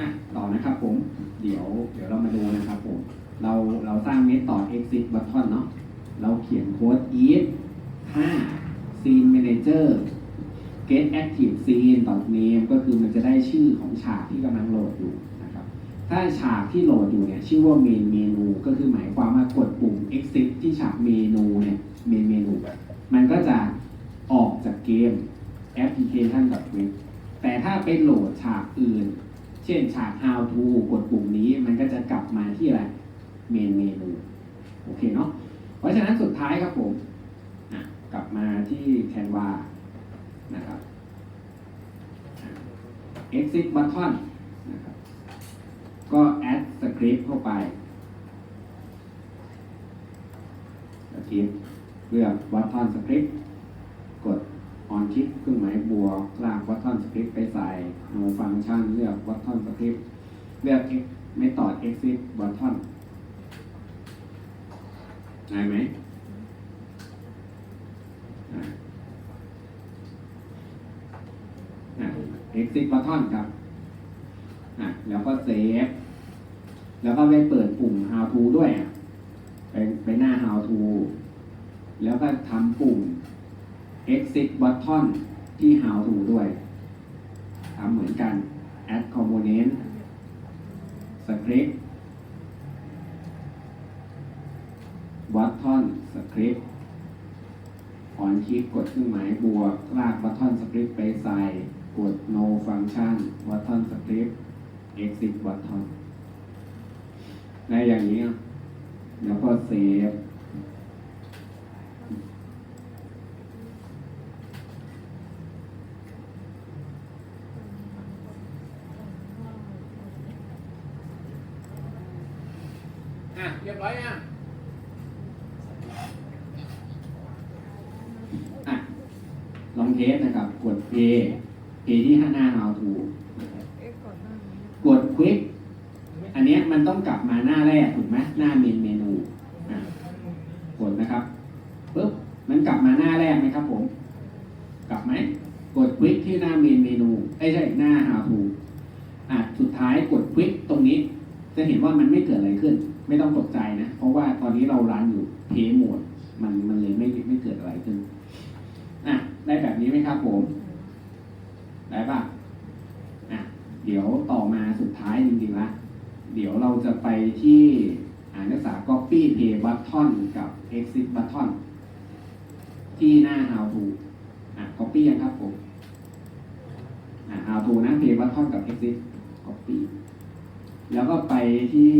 อะต่อนะครับผม เดี๋ยวเดี๋ยวเรามาดูนะครับผม เราเราสร้างเมธอ exit button เนาะ เราเขียนโค้ด if 5 scene manager get active scene ต่อ name ก็คือมันจะได้ชื่อของฉากที่กำลังโหลดอยู่นะครับ ถ้าฉากที่โหลดอยู่เนี่ยชื่อว่า main menu ก็คือหมายความว่ากดปุ่ม exit ที่ฉากเมนูเนี่ย main menu มันก็จะออกจากเกมแอปพลิเคชันกับเว็บแต่ถ้าไปโหลดฉากอื่น ช่นฉาก how to กดปุ่มนี้มันก็จะกลับมาที่อะไร main menu โอเคเนาะเพราะฉะนั้นสุดท้ายครับผมกลับมาที่ Canva นะครับ exit button นะครับก็ add script เข้าไปสคริปเลือก button script กด on คลิกเครื่องหมายบวกลาก button script ไปใส่ no function เลือก button script เลือก ex- method exit button ได้ไหมอะอะ exit button ครับ อะ แล้วก็ save แล้วก็ไปเปิดปุ่ม how to ด้วยอะ ไปไปหน้า how to แล้วก็ทำปุ่ม exit button ที่ how to ด้วยทำเหมือนกัน add component script button script ออนคลิกกดเครื่องหมายบวก ลาก button script ไปใส่ กด no function button script exit button ในอย่างนี้ แล้วก็ save อะเรียบร้อยยังอะลองเทสนะครับกด A A ที่ห้าหน้าเรา เอ๊ะก่อนหน้านี้ กด quick อันเนี้ยมันต้องกลับมาหน้าแรกถูกไหมหน้าเมนเมนูอะกดนะครับปุ๊บมันกลับมาหน้าแรกไหมครับผม กลับไหมกด quick ที่หน้าเมนเมนูไอ้ยใช่หน้า how to อะสุดท้ายกด quick ตรงนี้ จะเห็นว่ามันไม่เกิดอะไรขึ้น ไม่ต้องตกใจนะ เพราะว่าตอนนี้เรารันอยู่เพย์โหมด มันมันเลยไม่ไม่เกิดอะไรขึ้น อะ ได้ แบบนี้ไหมครับผมได้ปะอะเดี๋ยวต่อมาสุดท้ายจริงๆละเดี๋ยวเราจะไปที่อ่านภาษา copy pay button กับ exit button ที่หน้า how to อะ copy ยังครับผมอะ how to นะ pay button กับ exit copy แล้วก็ไปที่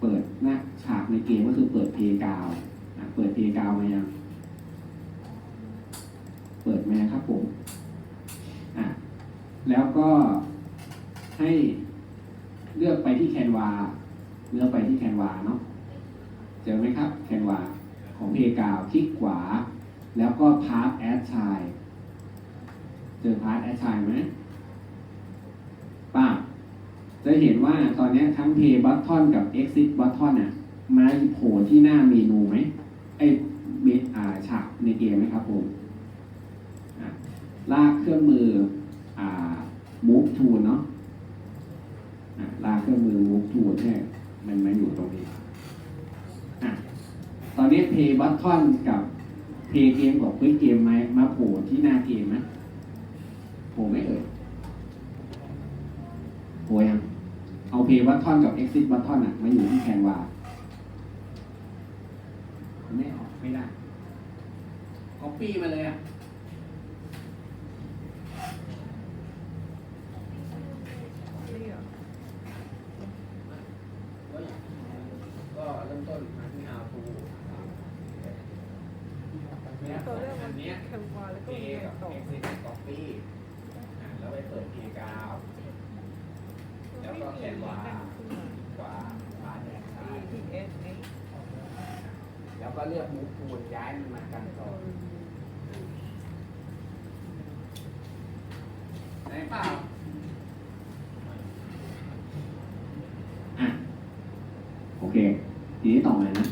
เปิดหน้าฉากในเกมก็คือเปิดเพย์กาวอะเปิดเพย์กาวมายัง เปิดมาครับผมอะแล้วก็ให้เลือกไปที่แคนวาเลือกไปที่แคนวาเนาะเจอไหมครับแคนวาของเพกาวคลิกขวา แล้วก็พาร์ทแอดชายเจอพาร์ทแอดชายไหมป้าจะเห็นว่าตอนนี้ทั้ง Play Button กับ Exit Button อะมาโผล่ที่หน้าเมนูไหมไอเมอ่าฉากในเกมไหมครับผม ลากเครื่องมืออ่า Move Tool เนาะลากเครื่องมือ Move Tool ให้มันมาอยู่ตรงนี้อะตอนนี้ Play Button กับ Play Game กับ Quick Game ไหมมาโผล่ที่หน้าเกมไหมโผล่ไหมเอ่ยโหยังเอาเพย์บัตทอนกับ exit บัตทอนอะมาอยู่ที่แคนวาไม่ออกไม่ได้ copy มาเลยอะ นี่เหรอ ก็เริ่มต้นมาที่ how to ตัวเรื่อง อั มัน น เนี้ย แคมวาแล้วก็ เพ มี ย์ อะไร กับ ต่อ exit copy อะแล้วไปเปิดเพย์กาว แล้วก็แคนวา กว่าพาแดนซ้าย ที่เอสเอ แล้วก็เลือกมูฟทูลย้ายมันมากันต่อไหนเปล่า อะ โอ เคทีนี้ต่อมานะ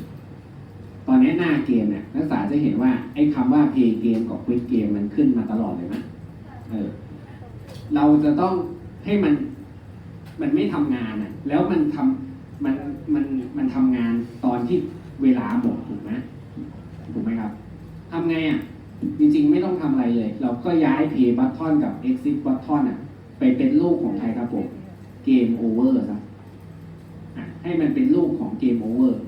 ตอนนี้หน้าเกมเนี่ยนักศึกษาจะเห็นว่าไอ้คำว่า play game กับ quick game มันขึ้นมาตลอดเลยนะเออเราจะต้องให้มันมันไม่ทำงานอะ แล้วมันทำมันมันมันทำงานตอนที่เวลาหมดถูกไหมถูกไหมครับทำไงอะ จริงๆไม่ต้องทำอะไรเลย เราก็ย้าย play button กับ exit button อะ ไปเป็นรูปของใครครับผมเกมโอเวอร์ครับอะ ให้มันเป็นรูปของเกมโอเวอร์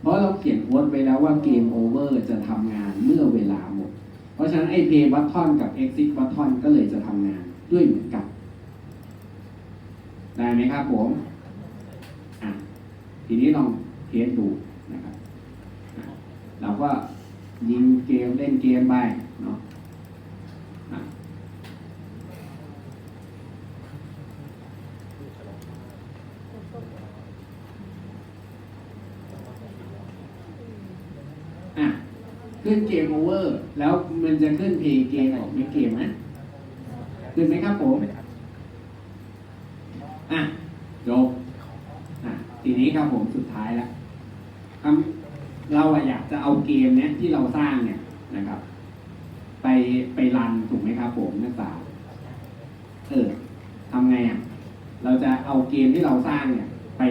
เพราะเราเขียนโค้ดไว้แล้วว่าเกมโอเวอร์จะทำงานเมื่อเวลาหมด เพราะฉะนั้นไอ้ play button กับ exit button ก็เลยจะทำงานด้วยเหมือนกัน ได้ไหมครับผมอะทีนี้ลองเทสดูนะครับเราก็ยิงเกมเล่นเกมไปเนาะอะอะ ขึ้นเกมโอเวอร์ แล้วมันจะขึ้นเพลงเกมออกในเกมไหมขึ้นไหมครับผมอะจบอะทีนี้ครับผมสุดท้ายแล้วคำเราอะอยากจะเอาเกมเนี้ยที่เราสร้างเนี่ยนะครับ ไปไปรันถูกไหมครับผมนักศึกษาเออทำไงอะเราจะเอาเกมที่เราสร้างเนี่ย ไป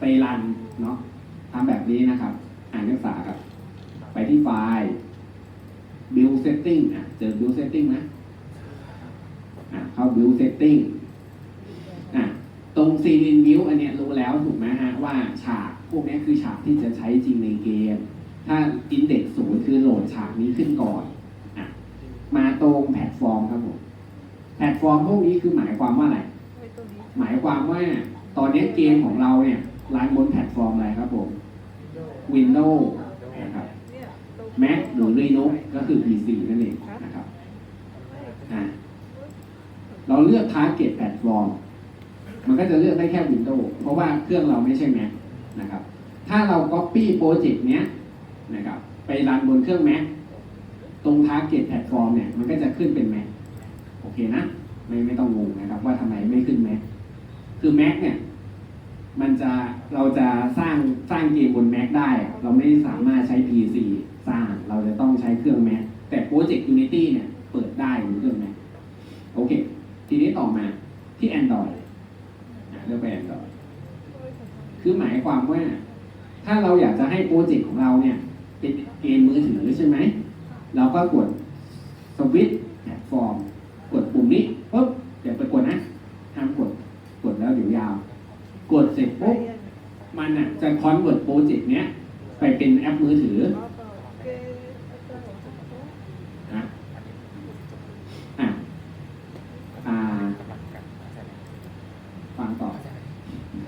ไปรันเนาะทำแบบนี้นะครับ อ่านนักศึกษาครับ ไปที่ไฟล์ build setting อะ เจอ build setting ไหมอะ เข้า build setting อะ ตรง scene view อันเนี้ยรู้แล้วถูกไหมฮะ ว่าฉากพวกนี้คือฉากที่จะใช้จริงในเกม ถ้า index ศูนย์คือโหลดฉากนี้ขึ้นก่อนอะ มาตรงแพลตฟอร์มครับผม แพลตฟอร์มพวกนี้คือหมายความว่าอะไร หมายความว่าตอนนี้เกมของเราเนี่ยรันบนแพลตฟอร์มอะไรครับผม Windows เนี่ยตรง Mac หรือ Linux ก็คือ PC นั่นเองนะครับเราเลือก Target Platform มันก็จะเลือกได้แค่ Windows เพราะว่าเครื่องเราไม่ใช่ Mac นะครับ ถ้าเรา Copy โปรเจกต์เนี้ยนะครับไปรันบนเครื่อง Mac ตรง Target Platform เนี่ยมันก็จะขึ้นเป็น Mac โอเคนะ ไม่ไม่ต้องงงนะครับว่าทำไมไม่ขึ้น Mac คือ Mac เนี่ย มันจะเราจะสร้างสร้างเกมบน Mac ได้ เราไม่สามารถใช้ PC สร้างเราจะต้องใช้เครื่อง Mac แต่โปรเจกต์ Unity เนี่ยเปิดได้บนเครื่อง Mac โอเค ทีนี้ต่อมาที่ Android เลือกไป Android คือหมายความว่า ถ้าเราอยากจะให้โปรเจกต์ของเราเนี่ย เป็นเกมมือถือใช่ไหม เราก็กดสวิตช์แพลตฟอร์ม กดปุ่มนี้ปุ๊บเดี๋ยวไปกดนะห้ามกด กดแล้วเดี๋ยวยาว กดเส ร็จปุ๊บมันอะจะคอนเวิร์ตโปรเจกต์เนี้ยไปเป็นแอปมือถือนะอะอ่าฟังต่อ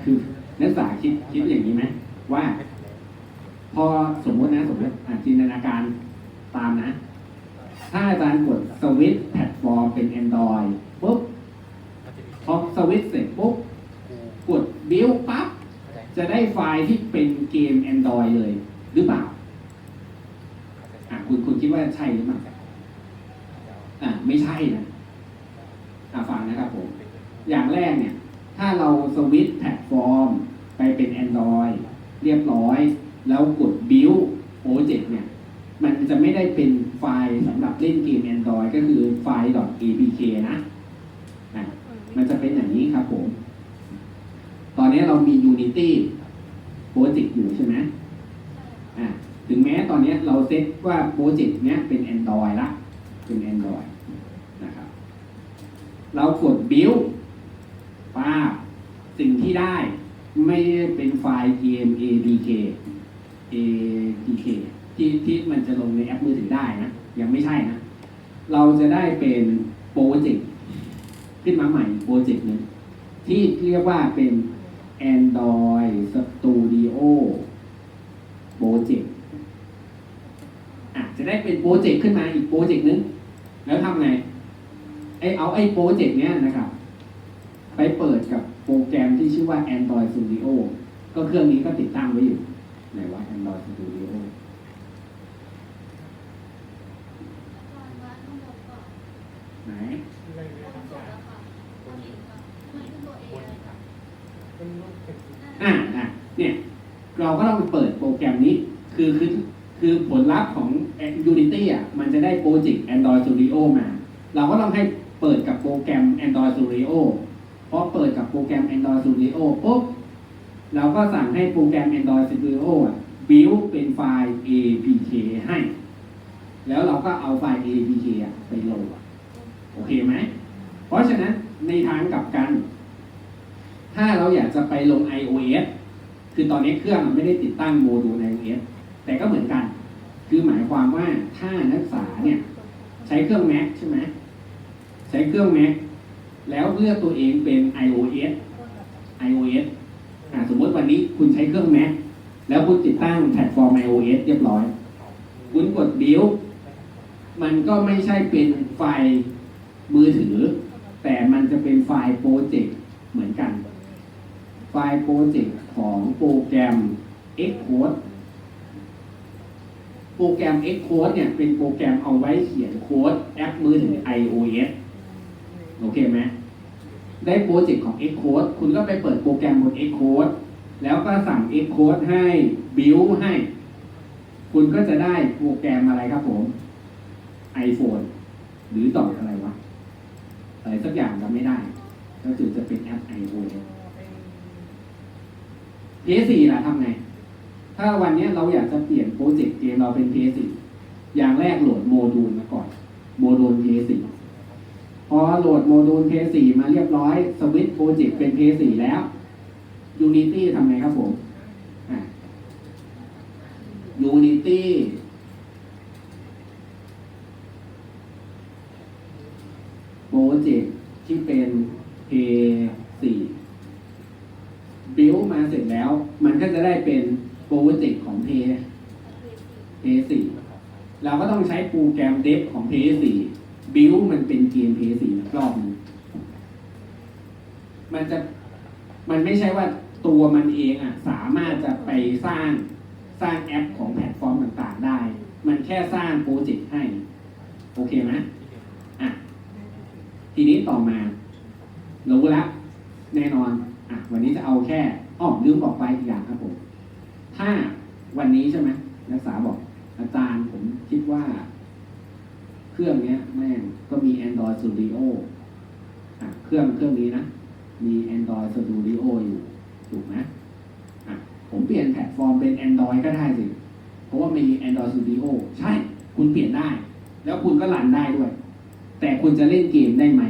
คือนักศึกษาคิดคิดอย่างนี้ไหมว่า พอสมมตินะสมมติอะจินตนาการตามนะ ถ้าอาจารย์กดสวิตช์แพลตฟอร์มเป็น Android ปุ๊บพอสวิตช์เสร็จปุ๊บ บิวปั๊บจะได้ไฟล์ที่เป็นเกม Android เลยหรือเปล่าอะคุณคุณคิดว่าใช่หรือเปล่าอะไม่ใช่นะอะฟังนะครับผม อย่างแรกเนี่ย ถ้าเราสวิตช์แพลตฟอร์มไปเป็น Android เรียบร้อย แล้วกด Build Project เนี่ย มันจะไม่ได้เป็นไฟล์สำหรับเล่นเกม Android ก็คือไฟล์ .apk นะ มันจะเป็นอย่างนี้ครับผม นนี้เรามี Unity Project อยู่ใช่ไหมอะถึงแม้ตอนนี้เราเซตว่าโปรเจกต์เนี้ยเป็น Android ละเป็น Android นะครับ เรากด Build ป้าสิ่งที่ได้ไม่เป็นไฟล์เกม APK APK ที่ที่มันจะลงในแอปมือถือได้นะ ยังไม่ใช่นะ เราจะได้เป็นโปรเจกต์ขึ้นมาใหม่โปรเจกต์หนึ่งที่เรียกว่าเป็น Android Studio Project อะจะได้เป็นโปรเจกต์ขึ้นมาอีกโปรเจกต์หนึง แล้วทำไงไอเอาไอโปรเจกต์เนี้ยนะครับ ไปเปิดกับโปรแกรมที่ชื่อว่า Android Studio ก็เครื่องนี้ก็ติดตั้งไว้อยู่ไหนว่า Android Studio ไหน อ่าอะเนี่ยเราก็ต้องเปิดโปรแกรมนี้ คือคือคือผลลัพธ์ของ Unity อะมันจะได้โปรเจกต์ Android Studio มา เราก็ต้องให้เปิดกับโปรแกรม Android Studio พอเปิดกับโปรแกรม Android Studio ปุ๊บเราก็สั่งให้โปรแกรม Android Studio อะ build เป็นไฟล์ APK ให้ แล้วเราก็เอาไฟล์ APK อะไปโหลด โอเคไหม เพราะฉะนั้นในทางกลับกัน ถ้าเราอยากจะไปลง iOS คือตอนนี้เครื่องมันไม่ได้ติดตั้งโมดูล iOS แต่ก็เหมือนกัน คือหมายความว่าถ้านักศึกษาเนี่ยใช้เครื่อง Mac ใช่ไหมใช้เครื่อง Mac แล้วเลือกตัวเองเป็น iOS iOS อ่าสมมติวันนี้คุณใช้เครื่อง Mac แล้วคุณติดตั้งแพลตฟอร์ม iOS เรียบร้อย คุณกด build มันก็ไม่ใช่เป็นไฟล์มือถือ แต่มันจะเป็นไฟล์โปรเจกต์เหมือนกัน ไฟล์โปรเจกต์ของโปรแกรม Xcode โปรแกรม Xcode เนี่ยเป็นโปรแกรมเอาไว้เขียนโค้ดแอปมือถือ iOS โอเคไหมได้โปรเจกต์ของ Xcode คุณก็ไปเปิดโปรแกรมบน Xcode แล้วก็สั่ง Xcode ให้ build ให้ คุณก็จะได้โปรแกรมอะไรครับผม iPhone หรือต่ออะไรวะอะไรสักอย่างจำไม่ได้ ก็คือจะเป็นแอป iOS PS4 ล่ะทำไง ถ้าวันนี้เราอยากจะเปลี่ยนโปรเจกต์เกมเราเป็น PS4 อย่างแรกโหลดโมดูลมาก่อน โมดูล PS4 พอโหลดโมดูล PS4 มาเรียบร้อยสวิตช์โปรเจกต์เป็น PS4 แล้ว Unity ทำไงครับผมอะ Unity โปรเจกต์ที่เป็น P4 บิว มาเสร็จแล้ว มันก็จะได้เป็นโปรเจกต์ของ P P4 เราก็ต้องใช้โปรแกรมเดฟของ P4 บิวมันเป็นเกม P4 อีกรอบนึงมันจะมันไม่ใช่ว่าตัวมันเองอะ สามารถจะไปสร้างสร้างแอปของแพลตฟอร์มต่างๆได้ มันแค่สร้างโปรเจกต์ให้ โอเคไหมอะ ทีนี้ต่อมา รู้แล้วแน่นอน อะ วันนี้จะเอาแค่ อ้อลืมบอกไปอีกอย่างครับผม ถ้าวันนี้ใช่ไหมนักศึกษาบอก อาจารย์ผมคิดว่า เครื่องเนี้ย แม่งก็มี Android Studio อะเครื่องเครื่องนี้นะ มี Android Studio อยู่ ถูกไหมอะผมเปลี่ยนแพลตฟอร์มเป็น Android ก็ได้สิ เพราะว่ามี Android Studio ใช่ คุณเปลี่ยนได้ แล้วคุณก็รันได้ด้วย แต่คุณจะเล่นเกมได้ไหม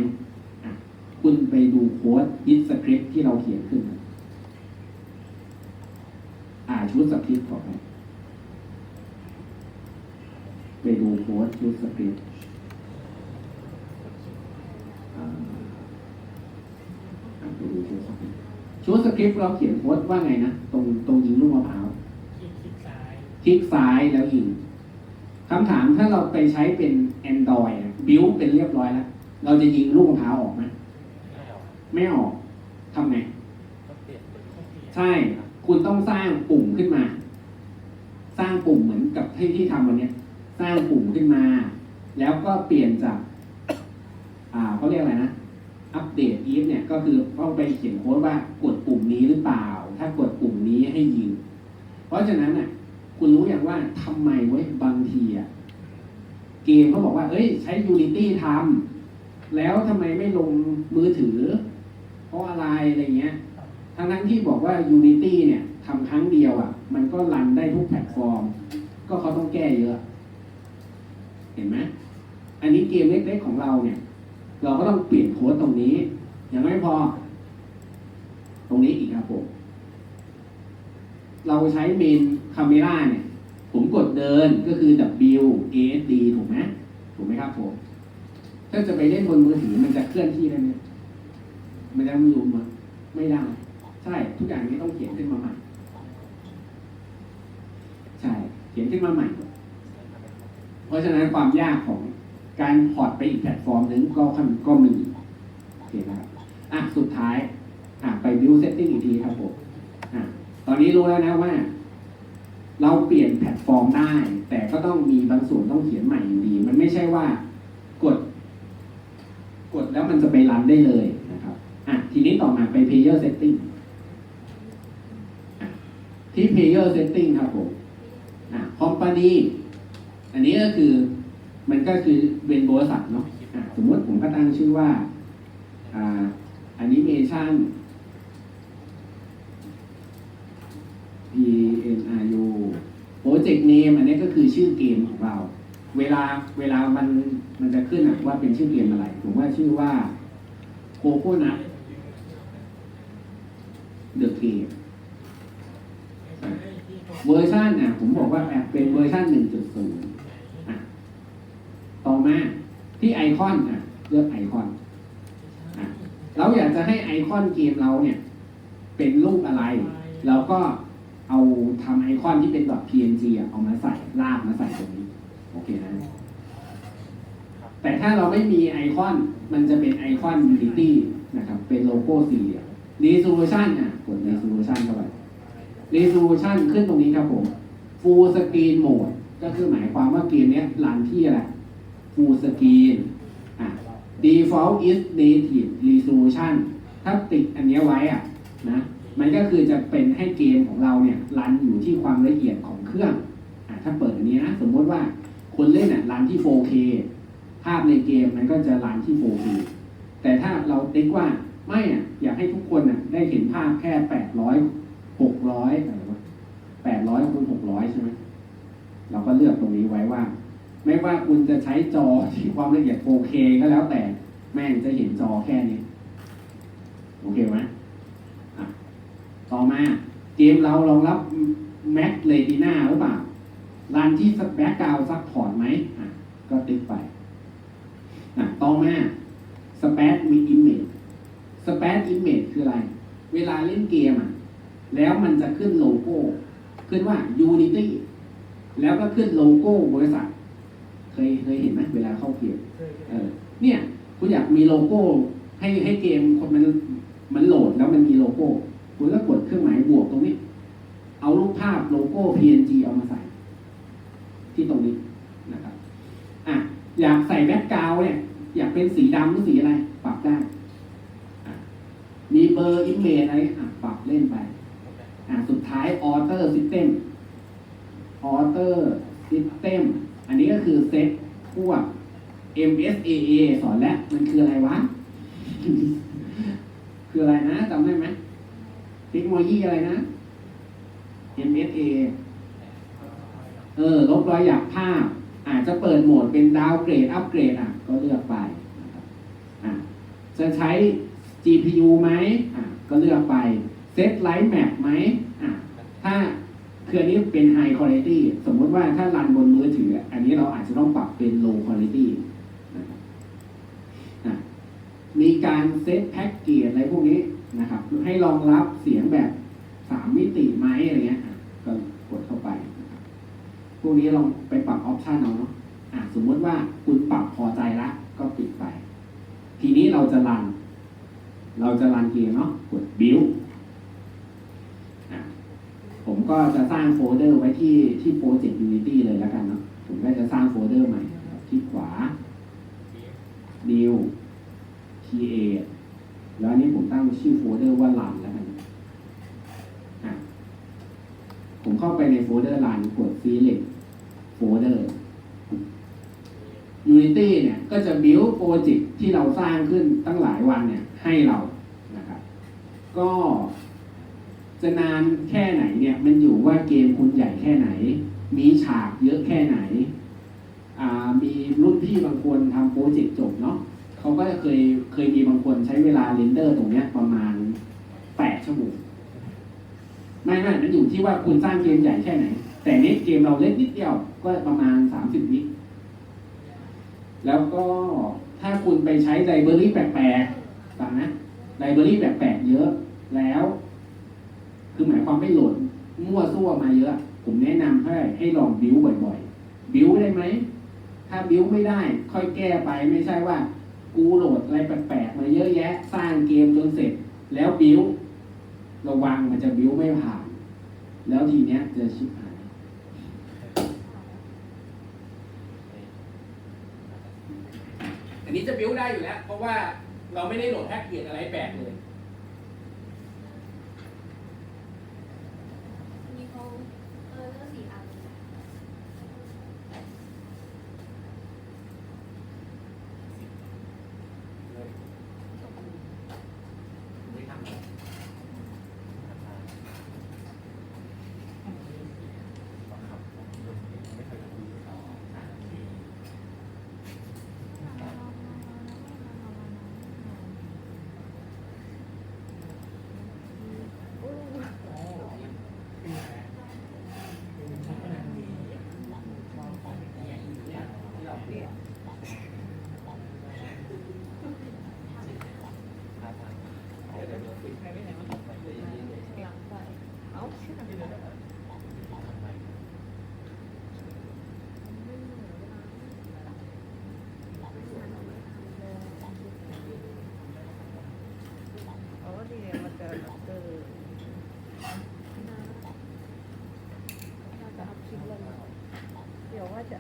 อะคุณไปดูโค้ดยิดสคริปที่เราเขียนขึ้นนะ อ่าชุดสคริปต์ก่อนนะไปดูโค้ดชุดสคริปต์อ่าอะไปดูชุดสคริปต์ชุดสคริปต์เราเขียนโค้ดว่าไงนะ ตรงตรงยิงลูกมะพร้าวคลิกคลิกซ้ายคลิกซ้ายแล้วยิงคำถามถ้าเราไปใช้เป็น Android บิวเป็นเรียบร้อยแล้ว เราจะยิงลูกมะพร้าวออกไหมไม่ออกไม่ออกทำไงก็เปลี่ยนเป็นข้อเปลี่ยนใช่ คุณต้องสร้างปุ่มขึ้นมา สร้างปุ่มเหมือนกับที่ที่ทำวันนี้สร้างปุ่มขึ้นมา แล้วก็เปลี่ยนจากอ่าเขาเรียกอะไรนะอัปเดตอีฟเนี่ยก็คือต้องไปเขียนโค้ดว่ากดปุ่มนี้หรือเปล่า ถ้ากดปุ่มนี้ให้ยิงเพราะฉะนั้นน่ะ คุณรู้อย่างว่าทำไมเว้ยบางทีอะเกมเขาบอกว่า เอ้ย ใช้ Unity ทำแล้วทำไมไม่ลงมือถือ เพราะอะไรอะไรเงี้ย ทั้งทั้งที่บอกว่า Unity เนี่ยทำครั้งเดียวอะ มันก็รันได้ทุกแพลตฟอร์ม ก็เขาต้องแก้เยอะ เห็นไหมอันนี้เกมเล็กๆของเราเนี่ย เราก็ต้องเปลี่ยนโค้ดตรงนี้ ยังไม่พอ ตรงนี้อีกครับผมเราใช้เมนคาเมราเนี่ย ผมกดเดินก็คือ W A S D ถูกไหมถูกไหมครับผม ถ้าจะไปเล่นบนมือถือมันจะเคลื่อนที่ได้ไหมมันจะรูมอะไม่ได้ ใช่ทุกอย่างนี้ต้องเขียนขึ้นมาใหม่ ใช่ เขียนขึ้นมาใหม่ เพราะฉะนั้นความยากของการพอร์ตไปอีกแพลตฟอร์มหนึ่งก็ค่อนก็มีโอเคนะครับอะสุดท้าย อะไป build setting อีกทีครับผมอะตอนนี้รู้แล้วนะว่า เราเปลี่ยนแพลตฟอร์มได้ แต่ก็ต้องมีบางส่วนต้องเขียนใหม่อยู่ดี มันไม่ใช่ว่ากด กดแล้วมันจะไปรันได้เลยนะครับอะทีนี้ต่อมาไป player setting อะ ที่ player setting ครับผมอะ company อันนี้ก็คือมันก็คือเป็นบริษัทเนาะอะสมมติผมก็ตั้งชื่อว่าอ่า animation P N R U project name อันนี้ก็คือชื่อเกมของเรา เวลาเวลามันมันจะขึ้นอะว่าเป็นชื่อเกมอะไร ผมว่าชื่อว่า Coconut The Game เเวอร์ชันอะผมบอกว่าแอบเป็นเวอร์ชัน1.0อะต่อมาที่ไอคอนอะเลือกไอคอนอะเราอยากจะให้ไอคอนเกมเราเนี่ย เป็นรูปอะไร เราก็เอาทำไอคอนที่เป็นแบบ PNG อะเอามาใส่ลากมาใส่ตรงนี้โอเคนะแต่ถ้าเราไม่มีไอคอนมันจะเป็นไอคอน Unity นะครับ เป็นโลโก้สี่เหลี่ยม Resolution อะกด Resolution เข้าไป Resolution ขึ้นตรงนี้ครับผม Full Screen Mode ก็คือหมายความว่าเกมนี้รันที่อะไร Full Screen อะ Default is Native Resolution ถ้าติดอันนี้ไว้อะนะมันก็คือจะเป็นให้เกมของเราเนี่ยรันอยู่ที่ความละเอียดของเครื่องอะถ้าเปิดอันนี้นะสมมติว่าคนเล่นอะรันที่ 4K ภาพในเกมมันก็จะรันที่ 4K แต่ถ้าเราติ๊กว่าไม่อะอยากให้ทุกคนอะได้เห็นภาพแค่ 800 600อยอะไรวะ800คูณ600ใช่ไหมเราก็เลือกตรงนี้ไว้ว่า ไม่ว่าคุณจะใช้จอที่ความละเอียด 4K ก็แล้วแต่แม่งจะเห็นจอแค่นี้ โอเคไหมต่อมาเกมเรารองรับ Mac Retina หรือเปล่ารันที่แบ็กกราวซัพพอร์ตไหมก็ติ๊กไปต่อมาสเปซมีอิมเมจสเปซอิมเมจคืออะไร เวลาเล่นเกมอะ แล้วมันจะขึ้นโลโก้ ขึ้นว่า Unity แล้วก็ขึ้นโลโก้บริษัท เคยเคยเห็นไหมเวลาเข้าเกมเออเนี่ยคุณอยากมีโลโก้ให้ให้เกมคนมันมันโหลดแล้วมันมีโลโก้ คุณก็กดเครื่องหมายบวกตรงนี้ เอารูปภาพโลโก้ PNG เอามาใส่ ที่ตรงนี้นะครับอะอยากใส่แบ็กกราวด์เนี่ยอยากเป็นสีดำหรือสีอะไร ปรับได้อะมีเบอร์อิมเมจอะไรอะปรับเล่นไปอะ สุดท้าย Author System Author System อันนี้ก็คือเซตพวก MSAA สอนแล้วมันคืออะไรวะ คืออะไรนะจำได้ไหมเทคโนโลยีอะไรนะ MSA เออ ลบรอยหยักภาพ อาจจะเปิดโหมดเป็นดาวเกรด อัปเกรดอะ ก็เลือกไปอะจะใช้ GPU ไหมอะ ก็เลือกไป เซตไลท์แมปไหมอะถ้าคืออันนี้เป็น High Quality สมมติว่าถ้ารันบนมือถือ อันนี้เราอาจจะต้องปรับเป็น Low Quality นะครับอะมีการเซตแพ็กเกจอะไรพวกนี้นะครับ ให้รองรับเสียงแบบสามมิติไหมอะไรเงี้ยก็กดเข้าไปนะครับพวกนี้ลองไปปรับออปชันเอาเนาะะสมมติว่าคุณปรับพอใจละก็ปิดไป ทีนี้เราจะรัน เราจะรันเกมเนาะกด build ก็จะสร้างโฟลเดอร์ไว้ที่ที่โปรเจกต์ Unity เลยแล้วกันเนาะผมก็จะสร้างโฟลเดอร์ใหม่ครับที่ขวา new create แล้วนี้ผมตั้งชื่อโฟลเดอร์ว่า run แล้วกันผมเข้าไปในโฟลเดอร์ run กด select folder Unity เนี่ยก็จะ build โปรเจกต์ที่เราสร้างขึ้นตั้งหลายวันเนี่ยให้เรานะครับก็ จะนานแค่ไหนเนี่ยมันอยู่ว่าเกมคุณใหญ่แค่ไหน มีฉากเยอะแค่ไหนมีรุ่นพี่บางคนทำโปรเจกต์จบเนาะเขาก็เคยเคยมีบางคนใช้เวลาเรนเดอร์ตรงเนี้ยประมาณแปดชั่วโมงไม่ไม่มันอยู่ที่ว่าคุณสร้างเกมใหญ่แค่ไหน แต่นี้เกมเราเล็กนิดเดียวก็ประมาณสามสิบวิแล้วก็ถ้าคุณไปใช้ไลบรารีแปลกๆฟังนะไลบรารีแปลกๆเยอะแล้ว คือหมายความไม่โหลดมั่วซั่วมาเยอะ ผมแนะนำให้ให้ลองบิ้วบ่อยๆ บิ้วได้ไหม ถ้าบิ้วไม่ได้ ค่อยแก้ไปไม่ใช่ว่า กูโหลดอะไรแปลกๆมาเยอะแยะ สร้างเกมจนเสร็จ แล้วบิ้วระวังมันจะบิ้วไม่ผ่าน แล้วทีเนี้ยจะชิบหาย อันนี้จะบิ้วได้อยู่แล้ว เพราะว่าเราไม่ได้โหลดแพ็กเกจอะไรแปลกเลย อันนี้เขาเออเลือกสี่อันเลยนะ ไม่ท นี่ไงมันจะเออน่าน่าจะอัพคลิปแล้วนะ เดี๋ย